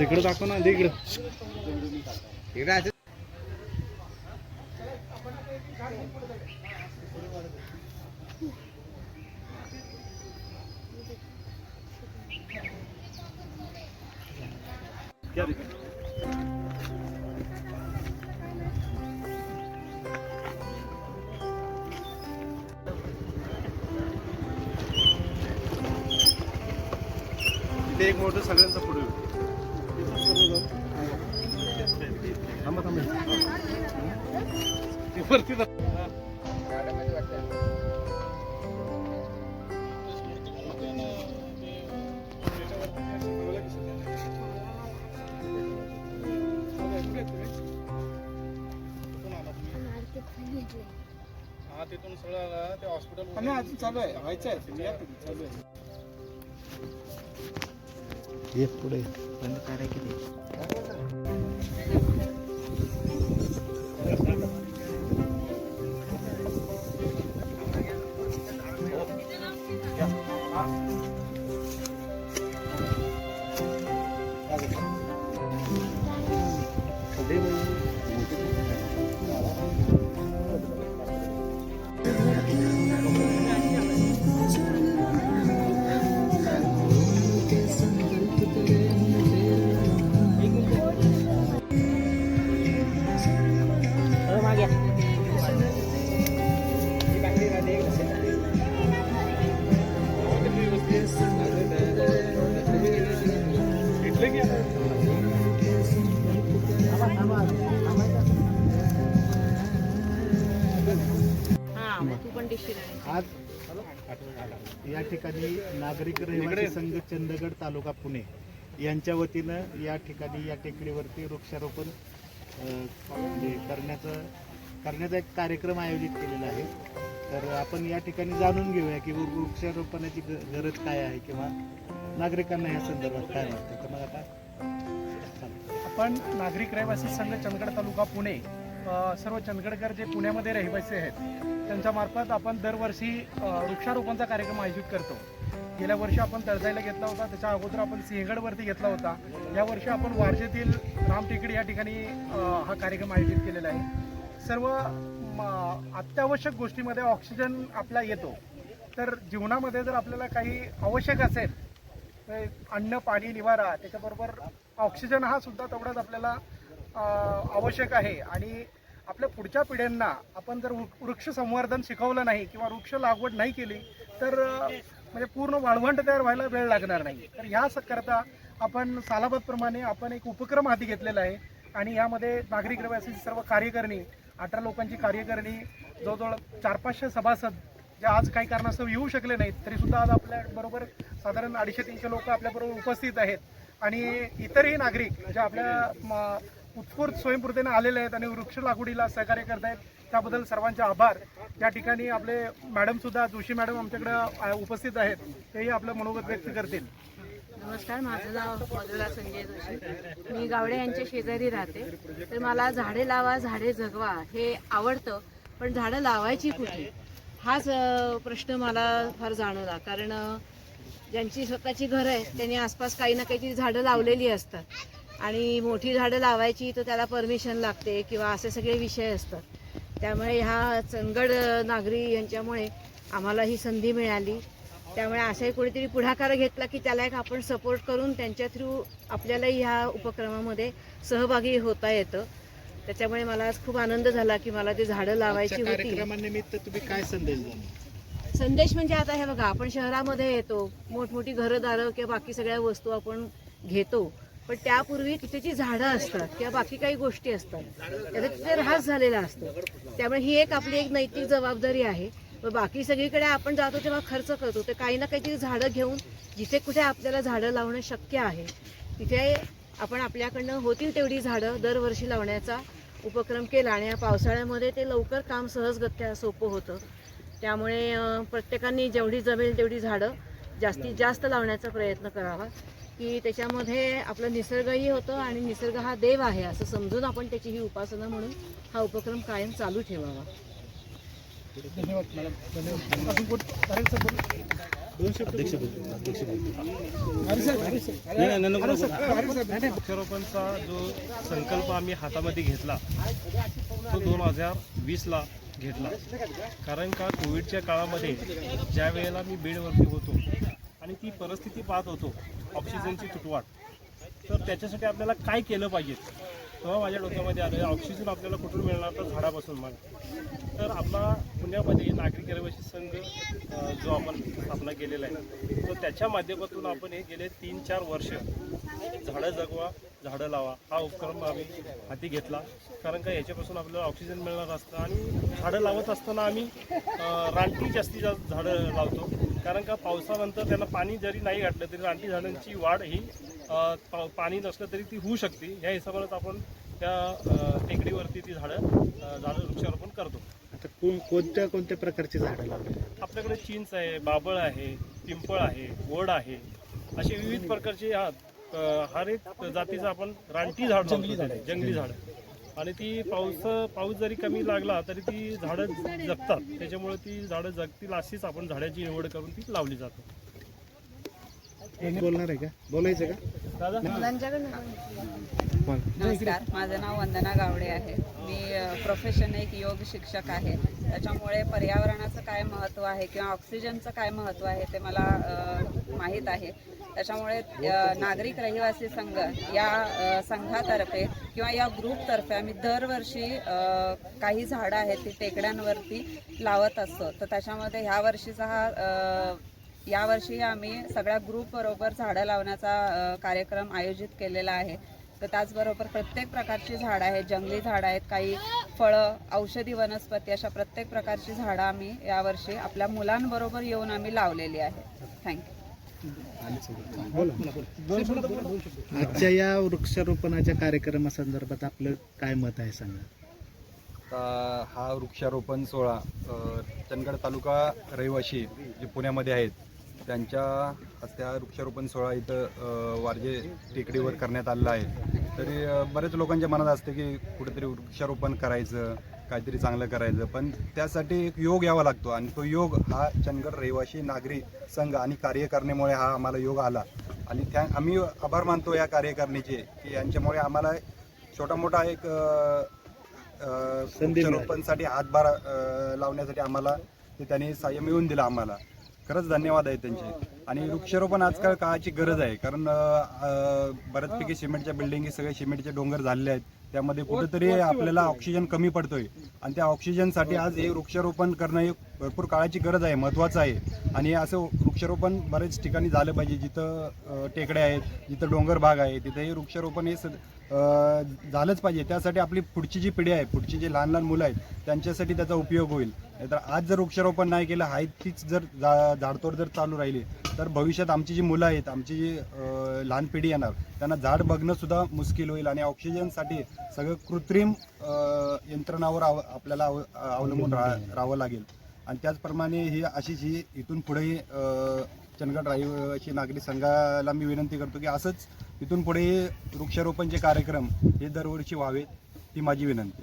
तिकडं दाखव ना दे इकडं. ते एक मोठं सगळ्यांचा पुढे. वरती. हा तिथून सगळं ते हॉस्पिटल आम्ही अजून चालू आहे. व्हायचं आहे तुम्ही या तुम्ही, चालू आहे. ये पुढे. बंद करा किती? तालुका पुणे यांच्या वतीनं या ठिकाणी या टेकडीवरती वृक्षारोपण म्हणजे करण्याचं करण्याचा एक कार्यक्रम आयोजित केलेला आहे. तर आपण या ठिकाणी जाणून घेऊया की वृक्षारोपणाची गरज काय आहे किंवा नागरिकांना या संदर्भात काय वाटतं? तर मग आता आपण नागरिक रहिवासी संघ चंदगड तालुका पुणे सर्व चंदगडकर जे पुण्यामध्ये रहिवासी आहेत त्यांच्या मार्फत आपण दरवर्षी वृक्षारोपणचा कार्यक्रम आयोजित करतो. गेल्या वर्षी आपण तळसाईला घेतला होता. त्याच्या अगोदर आपण सिंहगडवरती घेतला होता. यावर्षी आपण वारजेतील रामटेकडी या ठिकाणी हा कार्यक्रम आयोजित केलेला आहे. सर्व म, अत्यावश्यक गोष्टीमध्ये ऑक्सिजन आपला येतो. तर जीवनामध्ये जर आपल्याला काही आवश्यक असेल तर अन्न पाणी निवारा त्याच्याबरोबर ऑक्सिजन हा सुद्धा तेवढाच आपल्याला आवश्यक आहे. आणि आपल्या पुढच्या पिढ्यांना आपण जर वृ- वृक्ष संवर्धन शिकवलं नाही किंवा वृक्ष लागवड नाही केली तर म्हणजे पूर्ण वाळवंट तयार व्हायला वेळ लागणार नाही. तर ह्याकरता स- करता आपण सालाबतप्रमाणे आपण एक उपक्रम हाती घेतलेला आहे आणि यामध्ये नागरिक रहिवासी सर्व कार्यकारिणी अठरा लोकांची कार्यकारिणी जवळजवळ चार पाचशे सभासद जे आज काही कारणास्तव येऊ शकले नाहीत तरीसुद्धा आज आपल्या बरोबर साधारण अडीचशे तीनशे लोक आपल्याबरोबर उपस्थित आहेत. आणि इतरही नागरिक जे आपल्या उत्स्फूर्त स्वयंपूर्तीने आलेले आहेत आणि वृक्ष लागवडीला सहकार्य करत आहेत त्याबद्दल सर्वांचे आभार. या ठिकाणी आपले मॅडम सुद्धा जोशी मॅडम आमच्याकडे उपस्थित आहेत. तेही आपलं मनोगत व्यक्त करतील. नमस्कार माझं नाव मधुरा संजय जोशी. मी गावडे यांच्या शेजारी राहते. तर मला झाडे लावा झाडे जगवा हे आवडतं पण झाडं लावायची कुठे? हाच प्रश्न मला फार जाणवला. कारण ज्यांची स्वतःची घरं आहेत त्यांनी आसपास काही ना काहीतरी झाडं लावलेली असतात. आणि मोठी झाडं लावायची तर त्याला परमिशन लागते किंवा असे सगळे विषय असतात. त्यामुळे ह्या चंदगड अ, नागरी यांच्यामुळे आम्हाला ही संधी मिळाली. त्यामुळे असाही कोणीतरी पुढाकार घेतला की त्याला एक आपण सपोर्ट करून त्यांच्या थ्रू आपल्यालाही ह्या उपक्रमामध्ये सहभागी होता येतं. त्याच्यामुळे मला आज खूप आनंद झाला की मला ते झाडं लावायची होती. तुम्ही काय संदेश संदेश म्हणजे आता हे बघा आपण शहरामध्ये येतो मोठमोठी घरदारं किंवा बाकी सगळ्या वस्तू आपण घेतो. पण त्यापूर्वी तिथे जी झाडं असतात किंवा बाकी काही गोष्टी असतात. त्याचा तिथे ऱ्हास झालेला असतो. त्यामुळे ही एक आपली एक नैतिक जबाबदारी आहे. व बाकी सगळीकडे आपण जातो तेव्हा खर्च करतो. तर काही ना काहीतरी झाडं घेऊन जिथे कुठे आपल्याला झाडं लावणं शक्य आहे तिथे आपण आपल्याकडनं होतील तेवढी झाडं दरवर्षी लावण्याचा उपक्रम केला आणि या पावसाळ्यामध्ये ते लवकर काम सहजगत्या सोपं होतं. त्यामुळे प्रत्येकाने जेवढी जमेल तेवढी झाडं जास्तीत जास्त लावण्याचा प्रयत्न करावा. की त्याच्यामध्ये आपलं निसर्गही होतं आणि निसर्ग हा देव आहे असं समजून आपण त्याची ही उपासना म्हणून हा उपक्रम कायम चालू ठेवावा. धन्यवाद मॅडम वृक्षारोपणचा जो संकल्प आम्ही हातामध्ये घेतला तो दोन हजार वीसला घेतला. कारण का कोविडच्या काळामध्ये ज्या वेळेला मी बेडवरती होतो आणि ती परिस्थिती पाहत होतो. ऑक्सिजनची तुटवाट तर त्याच्यासाठी आपल्याला काय केलं पाहिजे? तेव्हा माझ्या डोक्यामध्ये आलं ऑक्सिजन आपल्याला कुठून मिळणार? तर झाडापासून मग. तर आपला पुण्यामध्ये नागरिक रहिवासी संघ जो आपण स्थापना केलेला आहे तर त्याच्या माध्यमातून आपण हे गेले तीन चार वर्ष झाडं जगवा झाडं लावा. हा उपक्रम आम्ही हाती घेतला. कारण का याच्यापासून आपल्याला ऑक्सिजन मिळणार असतं आणि झाडं लावत असताना आम्ही रानटी जास्तीत जास्त झाडं लावतो. कारण का पावसानंतर त्यांना पाणी जरी नाही घातलं तरी रानटी झाडांची वाढ ही पाणी नसलं तरी ती होऊ शकते. या हिशोबानेच आपण त्या टेकडीवरती ती झाडं झाडं वृक्षारोपण करतो. आता कोण कोणत्या कोणत्या प्रकारची झाडं लावली? आपल्याकडे चिंच आहे बाबळ आहे पिंपळ आहे वड आहे असे विविध प्रकारचे हा अ, हर एक जातीचं आपण रानटी झाड जंगली झाड जंगली झाड. आणि ती पाऊस पाऊस जरी कमी लागला तरी ती झाडं जगतात. त्याच्यामुळे ती झाडं जगतील अशीच आपण झाडाची निवड करून ती लावली जातात बोलणार आहे का? बोलायचं का? नमस्कार माझं नाव वंदना गावडे आहे. मी प्रोफेशन एक योग शिक्षक आहे. त्याच्यामुळे पर्यावरणाचं काय महत्त्व आहे किंवा ऑक्सिजनचं काय महत्त्व आहे ते मला माहीत आहे. त्याच्यामुळे नागरिक रहिवासी संघ या संघातर्फे किंवा या ग्रुपतर्फे आम्ही दरवर्षी काही झाडं आहेत ती टेकड्यांवरती लावत असतो. तर त्याच्यामध्ये ह्या वर्षीचा हा यावर्षी आम्ही सगळ्या ग्रुपबरोबर झाडं लावण्याचा कार्यक्रम आयोजित केलेला आहे. तर त्याचबरोबर प्रत्येक प्रकारची झाडं आहेत जंगली झाडं आहेत काही फळं औषधी वनस्पती अशा प्रत्येक प्रकारची झाडं आम्ही यावर्षी आपल्या मुलांबरोबर येऊन आम्ही लावलेली आहेत थँक्यू आजच्या या वृक्षारोपणाच्या कार्यक्रमासंदर्भात आपलं काय मत आहे सांगा? आता हा वृक्षारोपण सोहळा चंदगड तालुका रहिवाशी जे पुण्यामध्ये आहेत त्यांच्या त्या वृक्षारोपण सोहळा इथं वारजे टेकडीवर करण्यात आलेला आहे. तरी बरेच लोकांच्या मनात असते की कुठेतरी वृक्षारोपण करायचं काहीतरी चांगलं करायचं. पण त्यासाठी एक योग यावा लागतो आणि तो योग हा चंदगड रहिवासी नागरी संघ आणि कार्यकारिणीमुळे हा आम्हाला योग आला. आणि त्या आम्ही आभार मानतो या कार्यकारिणीचे की यांच्यामुळे आम्हाला छोटा मोठा एक. वृक्षारोपणसाठी हातभार लावण्यासाठी आम्हाला ते त्यांनी साह्य मिळवून दिलं आम्हाला. खरंच धन्यवाद आहे त्यांचे. आणि वृक्षारोपण आजकाल काळाची गरज आहे. कारण बऱ्याचपैकी सिमेंटच्या बिल्डिंग सगळे सिमेंटचे डोंगर झालेले आहेत. त्यामध्ये कुठेतरी आपल्याला ऑक्सिजन कमी पडतोय. आणि त्या ऑक्सिजनसाठी आज हे वृक्षारोपण करणं हे भरपूर काळाची गरज आहे महत्त्वाचं आहे. आणि असं वृक्षारोपण बरेच ठिकाणी झालं पाहिजे. जिथं टेकड्या आहेत जिथं डोंगर भाग आहे तिथं हे वृक्षारोपण हे झालंच पाहिजे. त्यासाठी आपली पुढची जी पिढी आहे पुढची जी लहान लहान मुलं आहेत त्यांच्यासाठी त्याचा उपयोग होईल. नाहीतर आज जर वृक्षारोपण नाही केलं आहे तीच जर जा झाडतोड जर चालू राहिली तर भविष्यात आमची जी मुलं आहेत आमची जी लहान पिढी येणार त्यांना झाड बघणंसुद्धा मुश्किल होईल. आणि ऑक्सिजनसाठी सगळं कृत्रिम यंत्रणावर आव आपल्याला अव अवलंबून राहावं लागेल. आणि त्याचप्रमाणे ही अशीच ही इथून पुढेही चंदगड रहिवासी नागरिक संघाला मी विनंती करतो की असंच इथून पुढे वृक्षारोपणचे कार्यक्रम हे दरवर्षी व्हावेत ही माझी विनंती.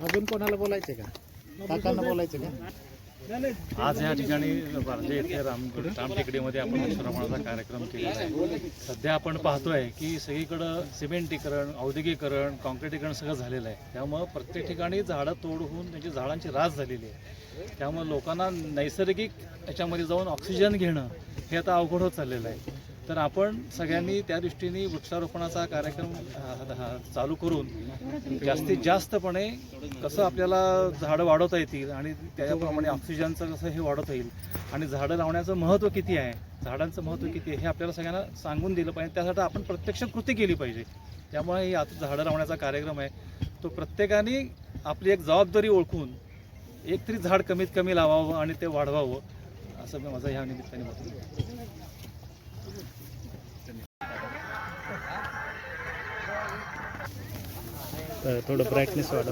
अजून कोणाला बोलायचं का? काकांना बोलायचं का? आज या ठिकाणी बारजे येथे रामगड राम टेकडीमध्ये आपण वृक्षारोपणाचा कार्यक्रम केलेला आहे. सध्या आपण पाहतोय की सगळीकडं सिमेंटीकरण औद्योगिकरण कॉन्क्रिटीकरण सगळं झालेलं आहे. त्यामुळं प्रत्येक ठिकाणी झाडं तोड होऊन त्यांची झाडांची रास झालेली आहे. त्यामुळे लोकांना नैसर्गिक याच्यामध्ये जाऊन ऑक्सिजन घेणं हे आता अवघड होत चाललेलं आहे. तर आपण सगळ्यांनी त्या दृष्टीने वृक्षारोपणाचा कार्यक्रम चालू करून जास्तीत जास्तपणे कसं आपल्याला झाडं वाढवता येतील आणि त्याच्याप्रमाणे ऑक्सिजनचं कसं हे वाढवता येईल आणि झाडं लावण्याचं महत्त्व किती आहे झाडांचं महत्त्व किती आहे हे आपल्याला सगळ्यांना सांगून दिलं पाहिजे. त्यासाठी आपण प्रत्यक्ष कृती केली पाहिजे. त्यामुळे ही आता झाडं लावण्याचा कार्यक्रम आहे. तो प्रत्येकाने आपली एक जबाबदारी ओळखून एक तरी झाड कमीत कमी लावावं आणि ते वाढवावं असं मी माझं ह्या निमित्ताने मत तर थोडं ब्राईटनेस वाढव.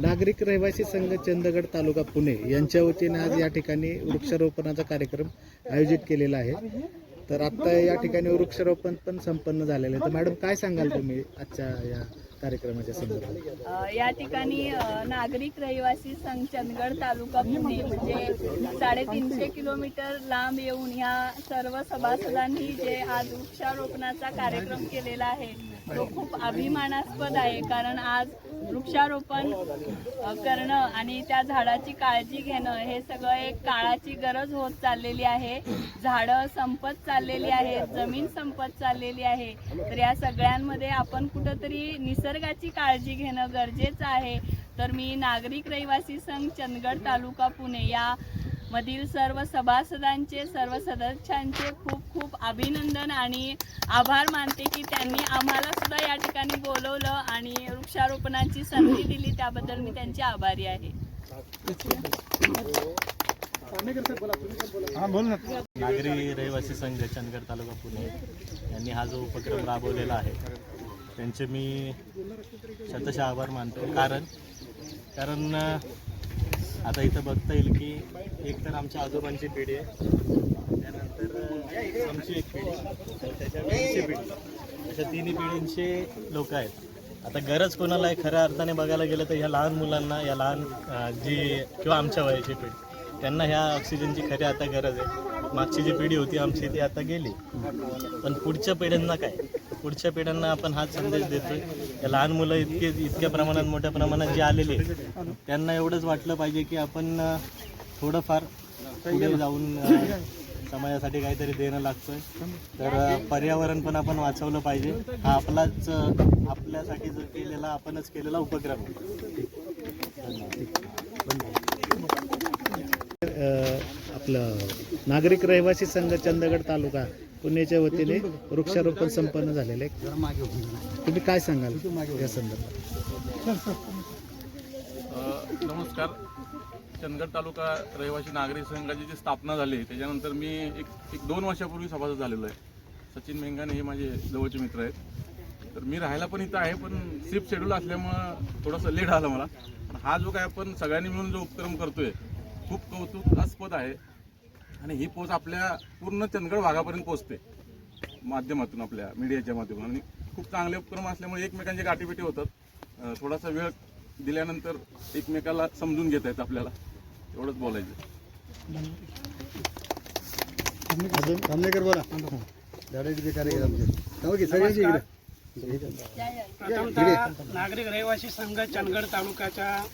नागरिक रहिवासी संघ चंदगड तालुका पुणे यांच्या वतीने आज या ठिकाणी वृक्षारोपणाचा कार्यक्रम आयोजित केलेला आहे. तर आता या ठिकाणी वृक्षारोपण पण संपन्न झालेलं आहे. तर मॅडम काय सांगाल तुम्ही आजच्या या कार्यक्रमाच्या संदर्भात? या ठिकाणी नागरिक रहिवासी संघ चंदगड तालुका पुणे म्हणजे साडेतीनशे किलोमीटर लांब येऊन ह्या सर्व सभासदांनी जे आज वृक्षारोपणाचा कार्यक्रम केलेला आहे तो खूप अभिमानास्पद आहे. कारण आज वृक्षारोपण करणं आणि त्या झाडाची काळजी घेणं हे सगळं एक काळाची गरज होत चाललेली आहे. झाडं संपत चाललेली आहेत जमीन संपत चाललेली आहे. तर या सगळ्यांमध्ये आपण कुठंतरी निसर्गाची काळजी घेणं गरजेचं आहे. तर मी नागरिक रहिवासी संघ चंदगड तालुका पुणे या मधील सर्व सभासदांचे सर्व सदस्यांचे खूप खूप अभिनंदन आणि आभार मानते की त्यांनी आम्हाला सुद्धा या ठिकाणी बोलवलं आणि वृक्षारोपणाची संधी दिली. त्याबद्दल मी त्यांची आभारी आहे. नागरी रहिवासी संघ चंदगड तालुका पुणे यांनी हा जो उपक्रम राबवलेला आहे त्यांचे मी शतशः आभार मानतो. कारण कारण आता इथं बघता येईल की एक तर आमच्या आजोबांची पिढी आहे. त्यानंतर आमची एक पिढी त्याच्या पिढी. अशा तिन्ही पिढींचे लोक आहेत. आता गरज कोणाला आहे? खऱ्या अर्थाने बघायला गेलं तर ह्या लहान मुलांना या लहान जी किंवा आमच्या वयाची पिढी त्यांना ह्या ऑक्सिजनची खरी आता गरज आहे. मागची जी पिढी होती आमची ती आता गेली. पण पुढच्या पिढ्यांना काय? पुढच्या पिढ्यांना आपण हाच संदेश देतोय. या लहान मुलं इतके इतक्या प्रमाणात मोठ्या प्रमाणात जे आलेले त्यांना एवढंच वाटलं पाहिजे की आपण थोडंफार पुढे जाऊन समाजासाठी काहीतरी देणं लागतोय. तर पर्यावरण पण आपण वाचवलं पाहिजे. हा आपलाच आपल्यासाठी जो केलेला आपणच केलेला उपक्रम. आहे आपलं नागरिक रहिवासी संघ चंदगड तालुका पुण्याच्या वतीने वृक्षारोपण संपन्न झालेलं आहे. तुम्ही काय सांगाल या संदर्भात? नमस्कार. चंदगड तालुका रहिवासी नागरिक संघाची जी स्थापना झाली त्याच्यानंतर मी एक एक दोन वर्षापूर्वी सभासद झालेलो आहे. सचिन मेंगाने हे माझे जवळचे मित्र आहेत. तर मी राहायला पण इथं आहे पण शिफ्ट शेड्यूल असल्यामुळं थोडंसं लेट आलं मला. पण हा जो काय आपण सगळ्यांनी मिळून जो उपक्रम करतोय खूप कौतुकास्पद आहे. आणि ही पोच आपल्या पूर्ण चंदगड भागापर्यंत पोचते. माध्यमातून आपल्या मीडियाच्या माध्यमातून. आणि खूप चांगले उपक्रम असल्यामुळे एकमेकांचे गाठीभेटी होतात. थोडासा वेळ दिल्यानंतर एकमेकाला समजून घेता येतं आपल्याला. एवढंच बोलायचं. बोला. नागरिक रहिवासी संघ चंदगड तालुक्याच्या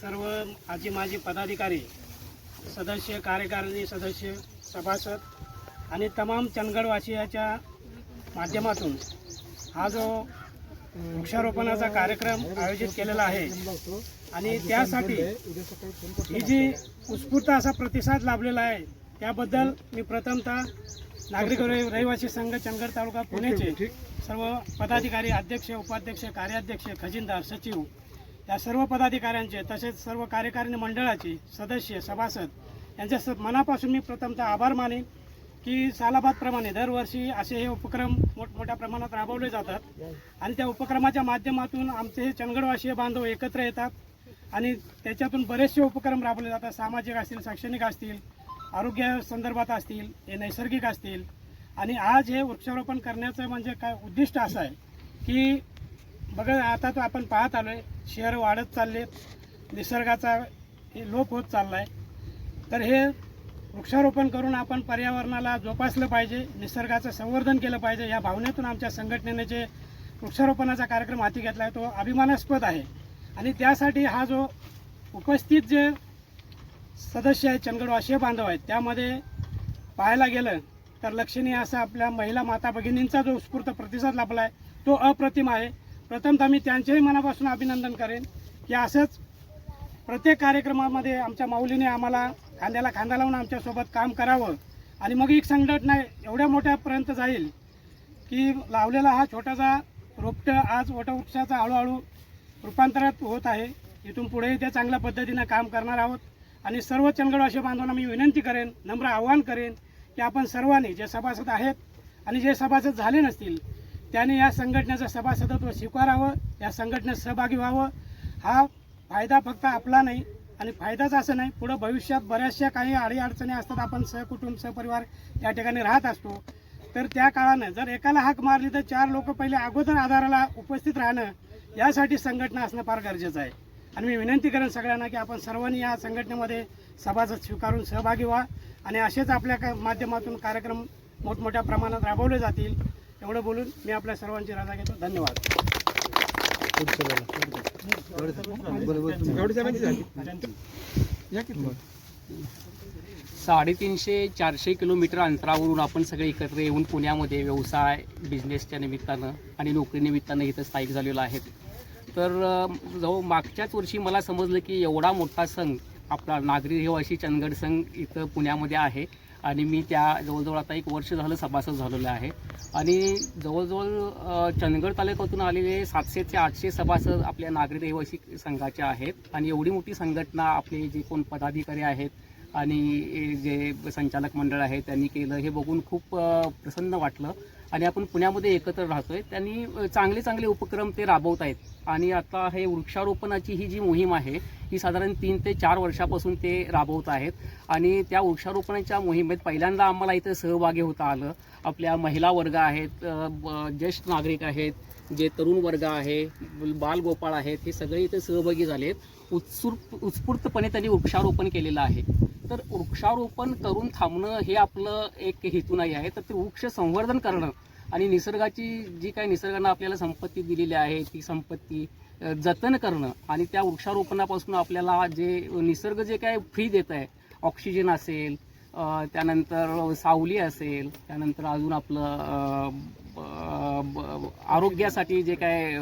सर्व आजी माजी पदाधिकारी सदस्य कार्यकारिणी सदस्य सभासद आणि तमाम चंदगडवासियाच्या माध्यमातून हा जो वृक्षारोपणाचा कार्यक्रम आयोजित केलेला आहे आणि त्यासाठी ही जी उत्स्फूर्त असा प्रतिसाद लाभलेला आहे त्याबद्दल मी प्रथमतः नागरिक रहि- रहिवासी संघ चंदगड तालुका पुणेचे सर्व पदाधिकारी अध्यक्ष उपाध्यक्ष कार्याध्यक्ष खजिनदार सचिव या सर्व पदाधिकाऱ्यांचे तसेच सर्व कार्यकारिणी मंडळाचे सदस्य सभासद यांच्या स मनापासून मी प्रथमतः आभार मानेन की सालाबादप्रमाणे दरवर्षी असे हे उपक्रम मोठमोठ्या प्रमाणात राबवले जातात आणि त्या उपक्रमाच्या माध्यमातून आमचे हे चंदगडवासीय बांधव एकत्र येतात आणि त्याच्यातून बरेचसे उपक्रम राबवले जातात. सामाजिक असतील शैक्षणिक असतील आरोग्य संदर्भात असतील हे नैसर्गिक असतील. आणि आज हे वृक्षारोपण करण्याचं म्हणजे काय उद्दिष्ट असं आहे की बघा आता तो आपण पाहत आलो आहे शहर वाढत चालले निसर्गाचा हे लोप होत चालला आहे तर हे वृक्षारोपण करून आपण पर्यावरणाला जोपासलं पाहिजे निसर्गाचं संवर्धन केलं पाहिजे. या भावनेतून आमच्या संघटनेने जे वृक्षारोपणाचा कार्यक्रम हाती घेतला आहे तो अभिमानास्पद आहे. आणि त्यासाठी हा जो उपस्थित जे सदस्य आहेत चंदगडवासीय बांधव आहेत त्यामध्ये पाहायला गेलं तर लक्षणीय असा आपल्या महिला माता भगिनींचा जो उत्स्फूर्त प्रतिसाद लाभला आहे तो अप्रतिम आहे. प्रथमतः मी त्यांच्याही मनापासून अभिनंदन करेन की असंच प्रत्येक कार्यक्रमामध्ये आमच्या माऊलीने आम्हाला खांद्याला खांदा लावून आमच्यासोबत काम करावं आणि मग एक संघटना एवढ्या मोठ्यापर्यंत जाईल की लावलेला हा छोटासा रोपटं आज वटवृक्षाचा हळूहळू रूपांतरात होत आहे. इथून पुढेही ते चांगल्या पद्धतीनं काम करणार आहोत आणि सर्व चंदगडवासी बांधवांना मी विनंती करेन नम्र आवाहन करेन की आपण सर्वांनी जे सभासद आहेत आणि जे सभासद झाले नसतील त्याने या संघटनेचं सभासदत्व स्वीकारावं या संघटनेत सहभागी व्हावं. हा फायदा फक्त आपला नाही आणि फायदाच असं नाही पुढं भविष्यात बऱ्याचशा काही अडीअडचणी असतात. आपण सहकुटुंब सहपरिवार या ठिकाणी राहत असतो. तर त्या काळानं जर एकाला हाक मारली तर चार लोक पहिले अगोदर आधाराला उपस्थित राहणं यासाठी संघटना असणं फार गरजेचं आहे. आणि मी विनंती करेन सगळ्यांना की आपण सर्वांनी या संघटनेमध्ये सभासद स्वीकारून सहभागी व्हा. आणि असेच आपल्या का- माध्यमातून कार्यक्रम मोठमोठ्या प्रमाणात राबवले जातील. एवढं बोलून मी आपल्या सर्वांची राजा घेतो. धन्यवाद. साडेतीनशे चारशे किलोमीटर अंतरावरून आपण सगळे एकत्र येऊन पुण्यामध्ये व्यवसाय बिझनेसच्या निमित्तानं आणि नोकरीनिमित्तानं इथं स्थायिक झालेलो आहेत. तर जवळ मागच्याच वर्षी मला समजलं की एवढा मोठा संघ आपला नागरी रहिवासी चंदगड संघ इथं पुण्यामध्ये आहे. आणि मी त्या जवळजवळ आता एक वर्ष झालं सभासद झालेलो आहे. आणि जवळजवळ चंदगड तालुक्यातून आलेले सातशे ते आठशे सभासद आपल्या नागरी रहिवासी संघाचे आहेत. आणि एवढी मोठी संघटना आपले जे कोण पदाधिकारी आहेत आणि जे संचालक मंडळ आहे त्यांनी केलं हे बघून खूप प्रसन्न वाटलं. आणि आपण पुण्यामध्ये एकत्र राहतो आहे त्यांनी चांगले चांगले उपक्रम ते राबवत आहेत आणि आता हे वृक्षारोपणाची ही जी मोहीम आहे ही साधारण तीन ते चार वर्षापासून ते राबवत आहेत. आणि त्या वृक्षारोपणाच्या मोहिमेत पहिल्यांदा आम्हाला इथं सहभागी होता आलं. आपल्या महिला वर्ग आहेत ब- ज्येष्ठ नागरिक आहेत जे तरुण वर्ग आहे बालगोपाळ आहेत हे सगळे इथे सहभागी झाले आहेत उत्सुर उत्स्फूर्तपणे त्यांनी वृक्षारोपण केलेलं आहे. तर वृक्षारोपण करून थांबणं हे आपलं एक हेतू नाही आहे. तर ते वृक्ष संवर्धन करणं आणि निसर्गाची जी काही निसर्गानं आपल्याला संपत्ती दिलेली आहे ती संपत्ती जतन करणं आणि त्या वृक्षारोपणापासून आपल्याला जे निसर्ग जे काय फ्री देत आहे ऑक्सिजन असेल त्यानंतर सावली असेल त्यानंतर अजून आपलं ब- आरोग्यासाठी जे काय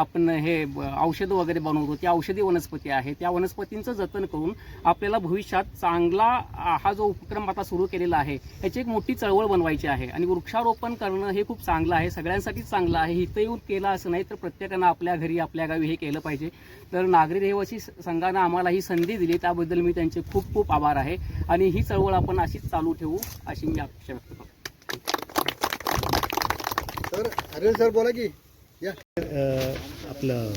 आपण हे ब- औषधं वगैरे बनवतो त्या औषधी वनस्पती आहे. त्या वनस्पतींचं जतन करून आपल्याला भविष्यात चांगला हा जो उपक्रम आता सुरू केलेला आहे याची एक मोठी चळवळ बनवायची आहे. आणि वृक्षारोपण करणं हे खूप चांगलं आहे सगळ्यांसाठीच चांगलं आहे. इथं येऊन केलं असं नाही तर प्रत्येकानं आपल्या घरी आपल्या गावी हे केलं पाहिजे. तर नागरी रहिवासी संघानं आम्हाला ही संधी दिली त्याबद्दल मी त्यांचे खूप खूप आभार आहे. आणि ही चळवळ आपण अशीच चालू ठेवू अशी मी अपेक्षा व्यक्त करतो. की. आपलं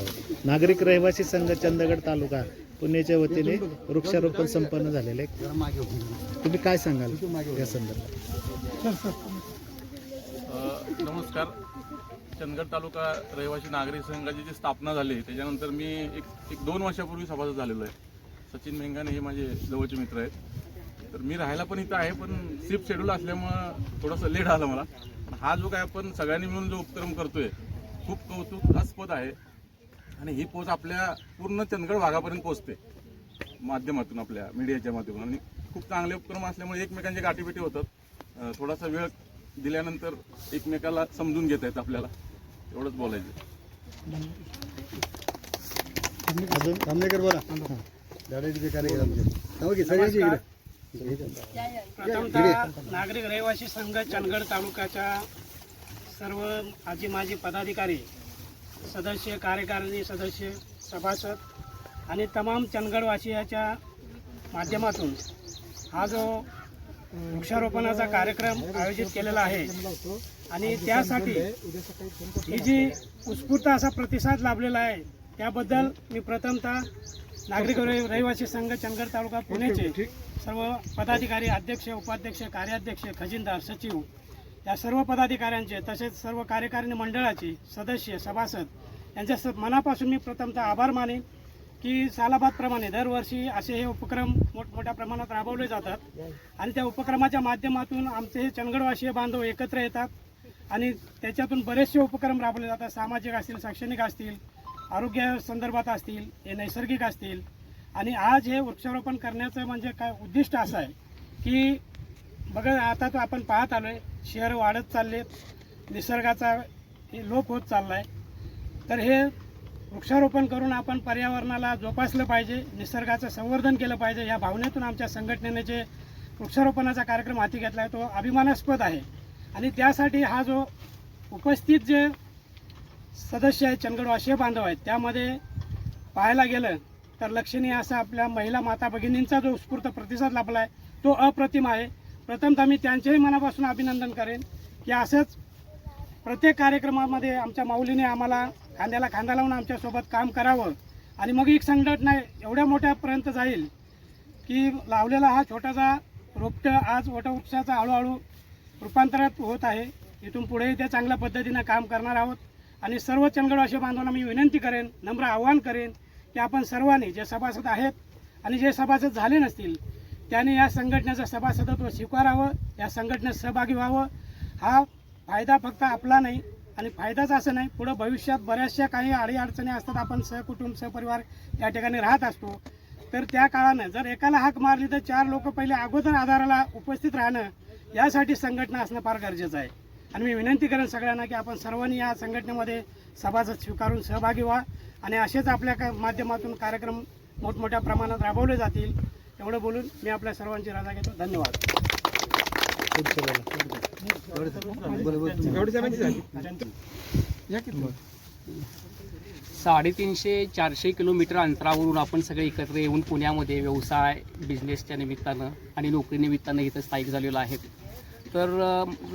नागरिक रहिवासी संघ चंदगड तालुका पुण्याच्या वतीने वृक्षारोपण संपन्न झालेलं. आहे तुम्ही काय सांगाल या संदर्भात? नमस्कार. चंदगड तालुका रहिवासी नागरिक संघाची जी स्थापना झाली त्याच्यानंतर मी एक एक दोन वर्षापूर्वी सभासद झालेलो आहे. सचिन मेंगाने हे माझे जवळचे मित्र आहेत. तर मी राहायला पण इथं आहे पण शिफ्ट शेड्यूल असल्यामुळं थोडंसं लेट आलं मला. पण हा जो काय आपण सगळ्यांनी मिळून जो उपक्रम करतोय खूप कौतुकास्पद आहे. आणि ही पोच आपल्या पूर्ण चंदगड भागापर्यंत पोहोचते माध्यमातून आपल्या मीडियाच्या माध्यमातून. आणि खूप चांगले उपक्रम असल्यामुळे एकमेकांच्या गाठीभेटी होतात. थोडासा वेळ दिल्यानंतर एकमेकाला समजून घेता येतं आपल्याला. एवढंच बोलायचं. बोला. नागरिक रहिवासी संघ चंदगड तालुक्याच्या सर्व आजी माजी पदाधिकारी सदस्य कार्यकारिणी सदस्य सभासद आणि तमाम चंदगडवासियाच्या माध्यमातून हा जो वृक्षारोपणाचा कार्यक्रम आयोजित केलेला आहे आणि त्यासाठी ही जी उत्स्फूर्त असा प्रतिसाद लाभलेला आहे त्याबद्दल मी प्रथमतः नागरिक रहि- रहिवासी संघ चंदगड तालुका पुणेचे सर्व पदाधिकारी अध्यक्ष उपाध्यक्ष कार्याध्यक्ष खजिनदार सचिव या सर्व पदाधिकाऱ्यांचे तसेच सर्व कार्यकारिणी मंडळाचे सदस्य सभासद यांच्या स मनापासून मी प्रथमतः आभार मानेन की सालाबादप्रमाणे दरवर्षी असे हे उपक्रम मोठमोठ्या प्रमाणात राबवले जातात आणि त्या उपक्रमाच्या माध्यमातून आमचे हे चंदगडवासीय बांधव एकत्र येतात आणि त्याच्यातून बरेचसे उपक्रम राबवले जातात. सामाजिक असतील शैक्षणिक असतील आरोग्य संदर्भात असतील हे नैसर्गिक असतील. आणि आज हे वृक्षारोपण करण्याचं म्हणजे काय उद्दिष्ट असं आहे की बघा आता तो आपण पाहत आलो आहे शहर वाढत चालले निसर्गाचा लोप होत चालला आहे तर हे वृक्षारोपण करून आपण पर्यावरणाला जोपासलं पाहिजे निसर्गाचं संवर्धन केलं पाहिजे. या भावनेतून आमच्या संघटनेने जे वृक्षारोपणाचा कार्यक्रम हाती घेतला आहे तो अभिमानास्पद आहे. आणि त्यासाठी हा जो उपस्थित जे सदस्य आहेत चंदगडवासीय बांधव आहेत त्यामध्ये पाहायला गेलं तर लक्षणीय असा आपल्या महिला माता भगिनींचा जो उत्स्फूर्त प्रतिसाद लाभला आहे तो अप्रतिम आहे. प्रथमतः मी त्यांच्याही मनापासून अभिनंदन करेन की असंच प्रत्येक कार्यक्रमामध्ये आमच्या माऊलीने आम्हाला खांद्याला खांदा लावून आमच्यासोबत काम करावं. आणि मग एक संघटना एवढ्या मोठ्यापर्यंत जाईल की लावलेला हा छोटासा रोपटं आज वटवृक्षाचा हळूहळू रूपांतरात होत आहे. इथून पुढेही ते चांगल्या पद्धतीनं काम करणार आहोत. आणि सर्व चंदगडवासी बांधवांना मी विनंती करेन नम्र आवाहन करेन की आपण सर्वांनी जे सभासद आहेत आणि जे सभासद झाले नसतील त्याने या संघटनेचं सभासदत्व स्वीकारावं या संघटनेत सहभागी व्हावं. हा फायदा फक्त आपला नाही आणि फायदाच असं नाही पुढं भविष्यात बऱ्याचशा काही अडीअडचणी असतात आपण सहकुटुंब सहपरिवार या ठिकाणी राहत असतो. तर त्या काळानं जर एकाला हाक मारली तर चार लोक पहिले अगोदर आधाराला उपस्थित राहणं यासाठी संघटना असणं फार गरजेचं आहे. आणि मी विनंती करेन सगळ्यांना की आपण सर्वांनी या संघटनेमध्ये सभासद स्वीकारून सहभागी व्हा. आणि असेच आपल्या का माध्यमातून कार्यक्रम मोठमोठ्या प्रमाणात राबवले जातील. एवढं बोलून मी आपल्या सर्वांची राजा घेतो. धन्यवाद. साडेतीनशे चारशे किलोमीटर अंतरावरून आपण सगळे एकत्र येऊन पुण्यामध्ये व्यवसाय बिझनेसच्या निमित्तानं आणि नोकरीनिमित्तानं इथं स्थायिक झालेलो आहेत. तर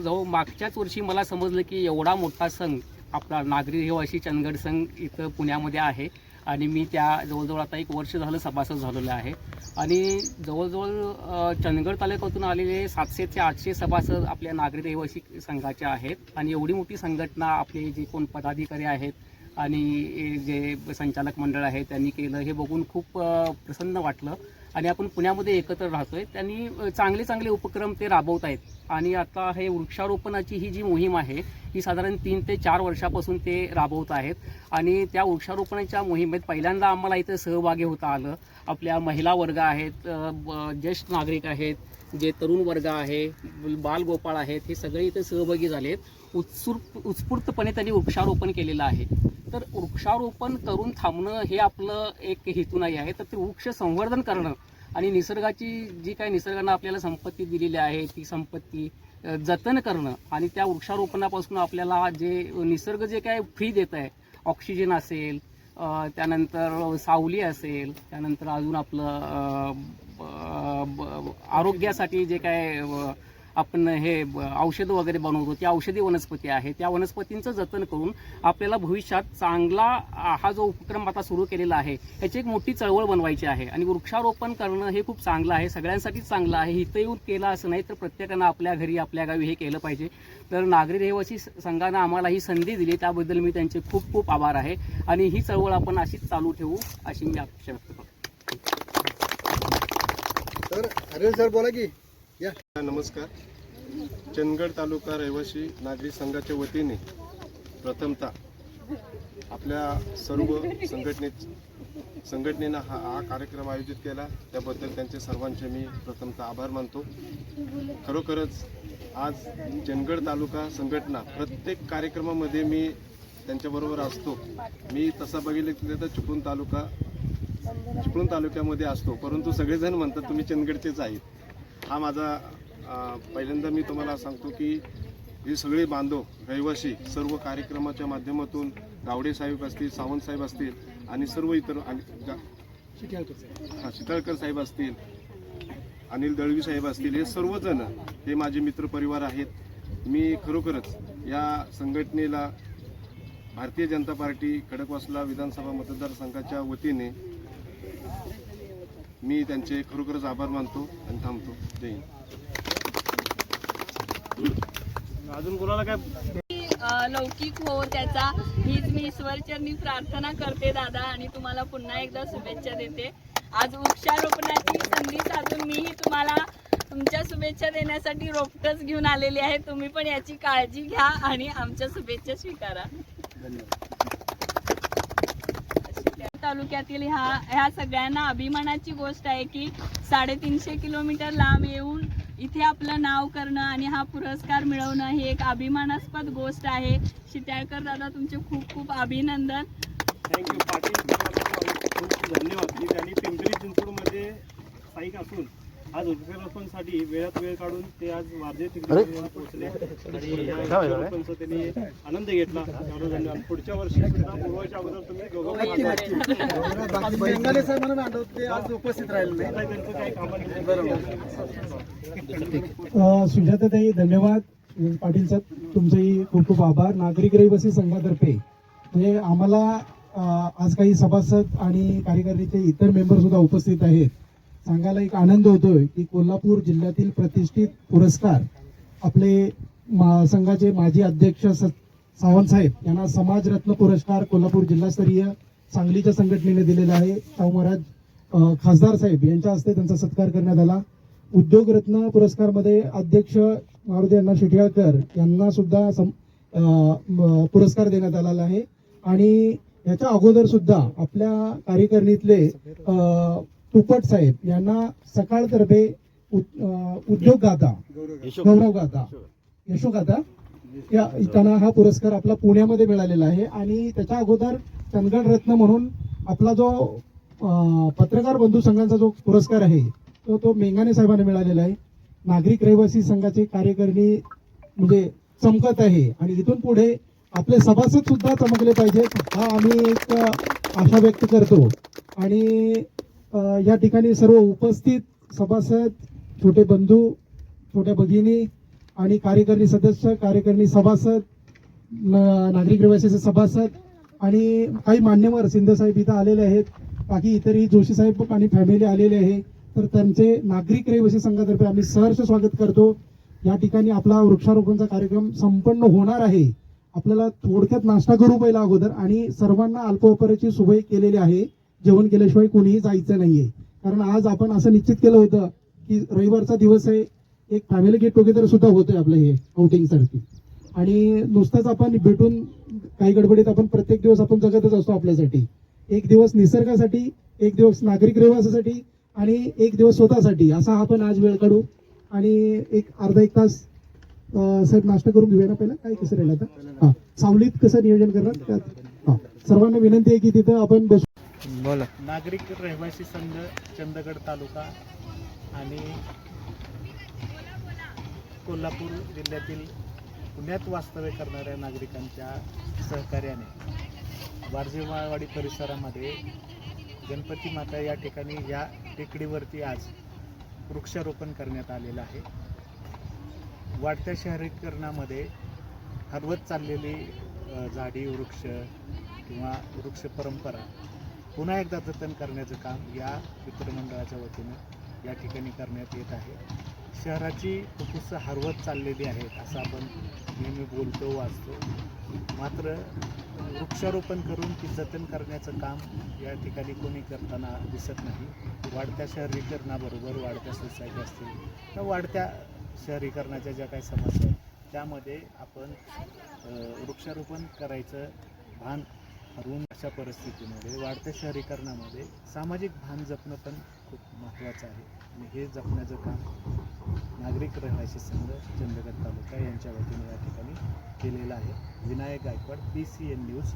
जवळ मागच्याच वर्षी मला समजलं की एवढा मोठा संघ आपला नागरी रहिवासी चंदगड संघ इथं पुण्यामध्ये आहे. आणि मी त्या जवळजवळ आता एक वर्ष झालं सभासद झालेलो आहे. आणि जवळजवळ चंदगड तालुक्यातून आलेले सातशे ते आठशे सभासद आपल्या नागरी रहिवासी संघाचे आहेत. आणि एवढी मोठी संघटना आपले जे कोण पदाधिकारी आहेत आणि जे संचालक मंडळ आहे त्यांनी केलं हे बघून खूप प्रसन्न वाटलं. आणि आपण पुण्यामध्ये एकत्र राहतोय. त्यांनी चांगले चांगले उपक्रम ते राबवत आहेत आणि आता हे वृक्षारोपणाची ही जी मोहीम आहे ही साधारण तीन ते चार वर्षापासून ते राबवत आहेत. आणि त्या वृक्षारोपणाच्या मोहिमेत पहिल्यांदा आम्हाला इथं सहभागी होता आलं. आपल्या महिला वर्ग आहेत ब- ज्येष्ठ नागरिक आहेत जे तरुण वर्ग आहे बालगोपाळ आहेत हे सगळे इथे सहभागी झालेत. उत्सुर उत्स्फूर्तपणे त्यांनी वृक्षारोपण केलेलं आहे. तर वृक्षारोपण करून थांबणं हे आपलं एक हेतू नाही आहे. तर ते वृक्ष संवर्धन करणं आणि निसर्गाची जी काही निसर्गानं आपल्याला संपत्ती दिलेली आहे ती संपत्ती जतन करणं आणि त्या वृक्षारोपणापासून आपल्याला जे निसर्ग जे काय फ्री देत आहे ऑक्सिजन असेल त्यानंतर सावली असेल त्यानंतर अजून आपलं ब- आरोग्यासाठी जे काय आपण हे ब- औषधं वगैरे बनवतो त्या औषधी वनस्पती आहे. त्या वनस्पतींचं जतन करून आपल्याला भविष्यात चांगला हा जो उपक्रम आता सुरू केलेला आहे याची एक मोठी चळवळ बनवायची आहे. आणि वृक्षारोपण करणं हे खूप चांगलं आहे सगळ्यांसाठीच चांगलं आहे. इथं येऊन केलं असं नाही तर प्रत्येकानं आपल्या घरी आपल्या गावी हे केलं पाहिजे. तर नागरी रहिवासी संघानं आम्हाला ही संधी दिली त्याबद्दल मी त्यांचे खूप खूप आभार आहे. आणि ही चळवळ आपण अशीच चालू ठेवू अशी मी अपेक्षा व्यक्त करतो. तर अरे सर बोला की. नमस्कार. चंदगड तालुका रहिवासी नागरिक संघाच्या वतीने प्रथमतः आपल्या सर्व संघटने संघटनेनं हा हा कार्यक्रम आयोजित केला. त्याबद्दल त्यांचे सर्वांचे मी प्रथमतः आभार मानतो. खरोखरच आज चंदगड तालुका संघटना प्रत्येक कार्यक्रमामध्ये मी त्यांच्याबरोबर असतो. मी तसा बघितलं तिथे तर चिपळूण तालुका चिपळूण तालुक्यामध्ये असतो. परंतु सगळेजण म्हणतात तुम्ही चंदगडचेच आहेत. हा माझा पहिल्यांदा मी तुम्हाला सांगतो की हे सगळे बांधव रहिवासी सर्व कार्यक्रमाच्या माध्यमातून गावडे साहेब असतील सावंत साहेब असतील आणि सर्व इतर आणि हा शितळकर साहेब असतील अनिल दळवी साहेब असतील हे सर्वजण हे माझे मित्रपरिवार आहेत. मी खरोखरच या संघटनेला भारतीय जनता पार्टी खडकवासला विधानसभा मतदारसंघाच्या वतीने मी त्यांचे खरोखरच आभार मानतो आणि थांबतो. जय अजून कोणाला काय लौकिक हो त्याचा हीच मी ईश्वरचरणी प्रार्थना करते दादा आणि तुम्हाला पुन्हा एकदा शुभेच्छा देते. आज वृक्षारोपणाची संधी साधून मीही तुम्हाला तुमच्या शुभेच्छा देण्यासाठी रोपटच घेऊन आलेली आहे. तुम्ही पण याची काळजी घ्या आणि आमच्या शुभेच्छा स्वीकारा. तालुक्यातील ह्या ह्या सगळ्यांना अभिमानाची गोष्ट आहे की साडेतीनशे किलोमीटर लांब येऊन इथे आपलं नाव करणं आणि हा पुरस्कार मिळवणं ही एक अभिमानास्पद गोष्ट आहे. शित्याळकर दादा तुमचे खूप खूप अभिनंदन. थँक्यू पाटील खूप धन्यवाद. की त्यांनी पिंपरी चिंचवडमध्ये स्थायिक असून आज वृक्षारोपणसाठी वेळात वेळ काढून ते आज वारजे तिकडे पोहोचले. आणि या वृक्षारोपणचा त्यांनी आनंद घेतला. धन्यवाद पुढच्या वर्षी सुद्धा पूर्वाच्या अगोदर तुम्ही साहेबांना ते आज उपस्थित राहिले नाही. त्यांचं काही सुजाताताई धन्यवाद. पाटील साहेब तुमचेही खूप खूप आभार. नागरिक रहिवासी संघातर्फे. म्हणजे आम्हाला आज काही सभासद आणि कार्यकारिणीचे इतर मेंबर सुद्धा उपस्थित आहेत. सांगायला एक आनंद होतोय की कोल्हापूर जिल्ह्यातील प्रतिष्ठित पुरस्कार आपले मा- संघाचे माजी अध्यक्ष सावंतसाहेब सावंत साहेब यांना समाजरत्न पुरस्कार कोल्हापूर जिल्हास्तरीय सांगलीच्या संघटनेने दिलेला आहे. शाहू महाराज खासदार साहेब यांच्या हस्ते त्यांचा सत्कार करण्यात आला. उद्योगरत्न पुरस्कारमध्ये अध्यक्ष मारुती अण्णा शिटियाळकर यांना सुद्धा सम- पुरस्कार देण्यात आलेला आहे. आणि याच्या अगोदर सुद्धा आपल्या कार्यकारिणीतले तुपट साहेब यांना सकाळतर्फे उद्योग गाथा गौरव गाथा. यशोगाथा? या त्यांना हा पुरस्कार आपला पुण्यामध्ये मिळालेला आहे आणि त्याच्या अगोदर चंदगड रत्न म्हणून आपला जो पत्रकार बंधू संघाचा जो पुरस्कार आहे तो तो मेंगाने साहेबांना मिळालेला आहे. नागरिक रहिवासी संघाचे कार्यकारिणी म्हणजे चमकत आहे आणि इथून पुढे आपले सभासद सुद्धा चमकले पाहिजेत हा आम्ही एक आशा व्यक्त करतो. आणि या ठिकाणी सर्व उपस्थित सभासद छोटे बंधू छोट्या भगिनी आणि कार्यकारिणी सदस्य कार्यकारिणी सभासद न- नागरिक रहिवासीचे सभासद आणि काही मान्यवर शिंदे साहेब इथं आलेले आहेत. बाकी इतरही जोशीसाहेब आणि फॅमिली आलेले आहे. तर त्यांचे नागरिक रहिवासी संघातर्फे आम्ही सहर्ष स्वागत करतो. या ठिकाणी आपला वृक्षारोपणचा कार्यक्रम संपन्न होणार आहे. आपल्याला थोडक्यात नाश्ता करू पहिला अगोदर आणि सर्वांना अल्पोपहाराची सुभई केलेली आहे. जेवण केल्याशिवाय कोणीही जायचं नाहीये. कारण आज आपण असं निश्चित केलं होतं की रविवारचा दिवस आहे एक फॅमिली गेट टुगेदर सुद्धा होतोय आपलं हे आउटिंग सारखी. आणि नुसतंच आपण भेटून काही गडबडीत आपण प्रत्येक दिवस आपण जगतच असतो आपल्यासाठी. एक दिवस निसर्गासाठी एक दिवस नागरिक रहिवासासाठी आणि एक दिवस स्वतःसाठी. असा आपण आज वेळ काढू. आणि एक अर्धा एक तास साहेब नाश्ता करून घेऊया ना पहिला? काय कसं राहिलं आता? हा सावलीत कसं नियोजन करणार? सर्वांना विनंती आहे की तिथं आपण बसू. बोला. नागरिक रहिवासी संघ चंदगड तालुका आणि कोल्हापूर जिल्ह्यातील पुण्यात वास्तव्य करणाऱ्या नागरिकांच्या सहकार्याने वारजेवाडी परिसरामध्ये गणपती माता या ठिकाणी या टेकडीवरती आज वृक्षारोपण करण्यात आलेलं आहे. वाढत्या शहरीकरणामध्ये हरवत चाललेली झाडी वृक्ष किंवा वृक्ष परंपरा पुन्हा एकदा जतन करण्याचं काम या मित्रमंडळाच्या वतीनं या ठिकाणी करण्यात येत आहे. शहराची फुफ्फुसं हरवत चाललेली आहेत असं आपण नेहमी बोलतो वाचतो. मात्र वृक्षारोपण करून ती जतन करण्याचं काम या ठिकाणी कोणी करताना दिसत नाही. वाढत्या शहरीकरणाबरोबर वाढत्या सोसायटी असतील किंवा वाढत्या शहरीकरणाच्या ज्या काही समस्या आहेत त्यामध्ये आपण वृक्षारोपण करायचं भान हरवून अशा परिस्थितीमध्ये वाढत्या शहरीकरणामध्ये सामाजिक भान जपणं पण खूप महत्त्वाचं आहे. आणि हे जपण्याचं काम नागरिक रहिवासी संघ चंदगड तालुका यांच्या वतीने या ठिकाणी केलेलं आहे. Vinayak Gaikwad P C N news